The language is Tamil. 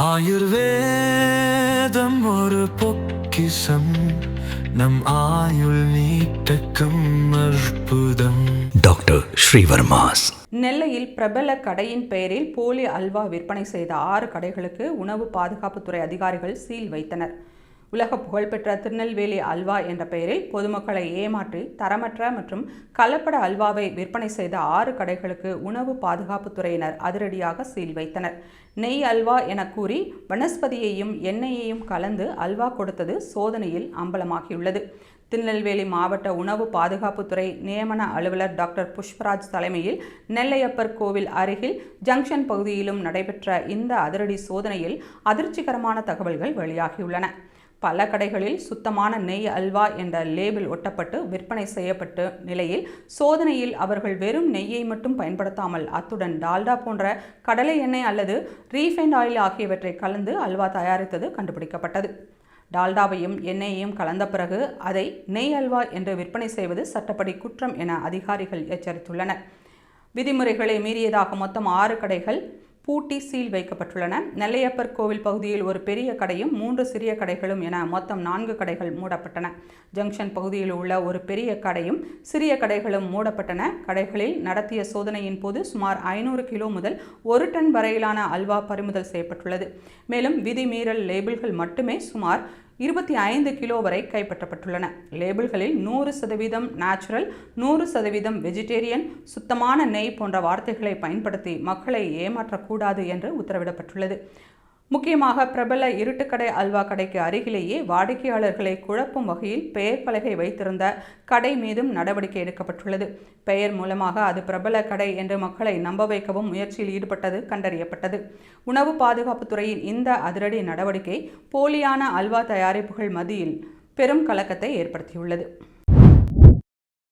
ஆயுர்வேதம் ஒரு பொக்கிசம் நம் ஆயுள் நீட்டக்கும் அற்புதம். டாக்டர் ஸ்ரீவர்மாஸ். நெல்லையில் பிரபல கடையின் பெயரில் போலி அல்வா விற்பனை செய்த ஆறு கடைகளுக்கு உணவு பாதுகாப்புத்துறை அதிகாரிகள் சீல் வைத்தனர். உலக புகழ்பெற்ற திருநெல்வேலி அல்வா என்ற பெயரில் பொதுமக்களை ஏமாற்றி தரமற்ற மற்றும் கலப்பட அல்வாவை விற்பனை செய்த ஆறு கடைகளுக்கு உணவு பாதுகாப்புத்துறையினர் அதிரடியாக சீல் வைத்தனர். நெய் அல்வா என கூறி வனஸ்பதியையும் எண்ணெயையும் கலந்து அல்வா கொடுத்தது சோதனையில் அம்பலமாகியுள்ளது. திருநெல்வேலி மாவட்ட உணவு பாதுகாப்புத்துறை நியமன அலுவலர் டாக்டர் புஷ்பராஜ் தலைமையில் நெல்லையப்பர் கோவில் அருகில் ஜங்ஷன் பகுதியிலும் நடைபெற்ற இந்த அதிரடி சோதனையில் அதிர்ச்சிகரமான தகவல்கள் வெளியாகியுள்ளன. பல கடைகளில் சுத்தமான நெய் அல்வா என்ற லேபிள் ஒட்டப்பட்டு விற்பனை செய்யப்பட்ட நிலையில் சோதனையில் அவர்கள் வெறும் நெய்யை மட்டும் பயன்படுத்தாமல் அத்துடன் டால்டா போன்ற கடலை எண்ணெய் அல்லது ரீஃபைண்ட் ஆயில் ஆகியவற்றை கலந்து அல்வா தயாரித்தது கண்டுபிடிக்கப்பட்டது. டால்டாவையும் எண்ணெயையும் கலந்த பிறகு அதை நெய் அல்வா என்று விற்பனை செய்வது சட்டப்படி குற்றம் என அதிகாரிகள் எச்சரித்துள்ளனர். விதிமுறைகளை மீறியதாக மொத்தம் ஆறு கடைகள் பூட்டி சீல் வைக்கப்பட்டுள்ளன. நெல்லையப்பர் கோவில் பகுதியில் ஒரு பெரிய கடையும் மூன்று சிறிய கடைகளும் என மொத்தம் நான்கு கடைகள் மூடப்பட்டன. ஜங்ஷன் பகுதியில் உள்ள ஒரு பெரிய கடையும் சிறிய கடைகளும் மூடப்பட்டன. கடைகளில் நடத்திய சோதனையின் போது சுமார் ஐநூறு கிலோ முதல் ஒரு டன் வரையிலான அல்வா பறிமுதல் செய்யப்பட்டுள்ளது. மேலும் விதிமீறல் லேபிள்கள் மட்டுமே சுமார் இருபத்தி ஐந்து கிலோ வரை கைப்பற்றப்பட்டுள்ளன. லேபிள்களில் நூறு சதவீதம் நேச்சுரல் நூறு சதவீதம் வெஜிடேரியன் சுத்தமான நெய் போன்ற வார்த்தைகளை பயன்படுத்தி மக்களை ஏமாற்றக்கூடாது என்று உத்தரவிடப்பட்டுள்ளது. முக்கியமாக பிரபல இருட்டுக்கடை அல்வா கடைக்கு அருகிலேயே வாடிக்கையாளர்களை குழப்பும் வகையில் பெயர் பலகை வைத்திருந்த கடை மீதும் நடவடிக்கை எடுக்கப்பட்டுள்ளது. பெயர் மூலமாக அது பிரபல கடை என்று மக்களை நம்ப வைக்கவும் முயற்சியில் ஈடுபட்டது கண்டறியப்பட்டது. உணவு பாதுகாப்புத்துறையின் இந்த அதிரடி நடவடிக்கை போலியான அல்வா தயாரிப்புகள் மத்தியில் பெரும் கலக்கத்தை ஏற்படுத்தியுள்ளது.